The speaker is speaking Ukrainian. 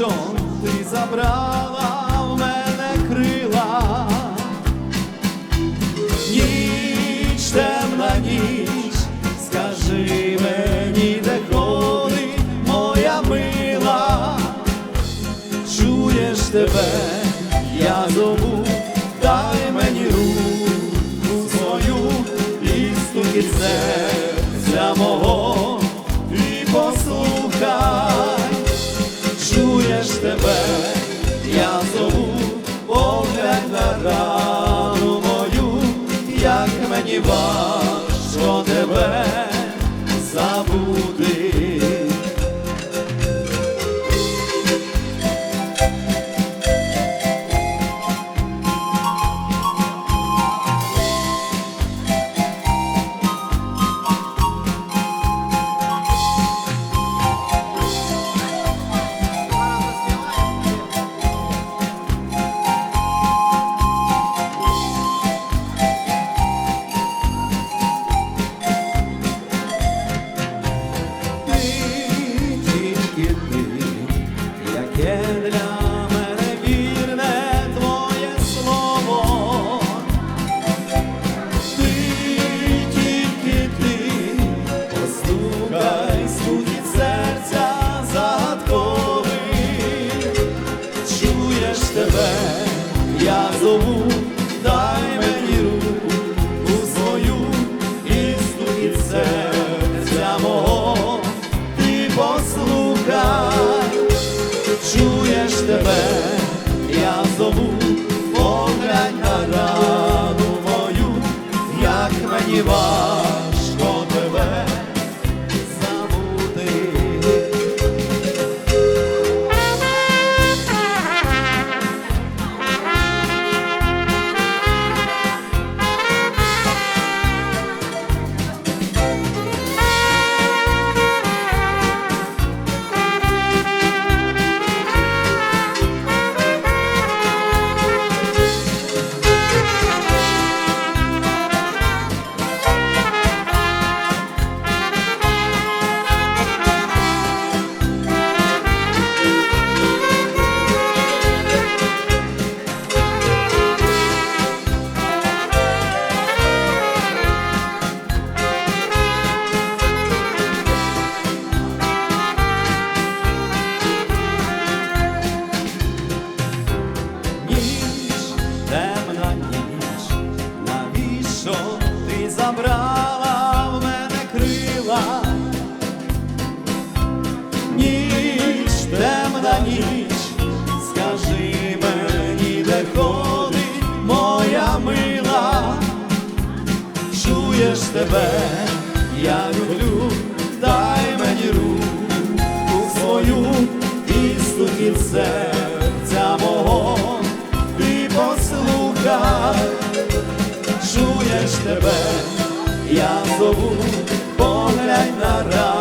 Пташом ти забрала в мене крила, ніч темна ніч, скажи мені, де ходить моя мила, чуєш тебе, я зову, дай мені руку свою і стукіться для мого і послухай. the best. Співав ніч, скажи мені, де ходить моя мила, чуєш тебе, я люблю, дай мені руку свою і стукіт серця мого, ти послухай, чуєш тебе, я зову, поглянь на рай.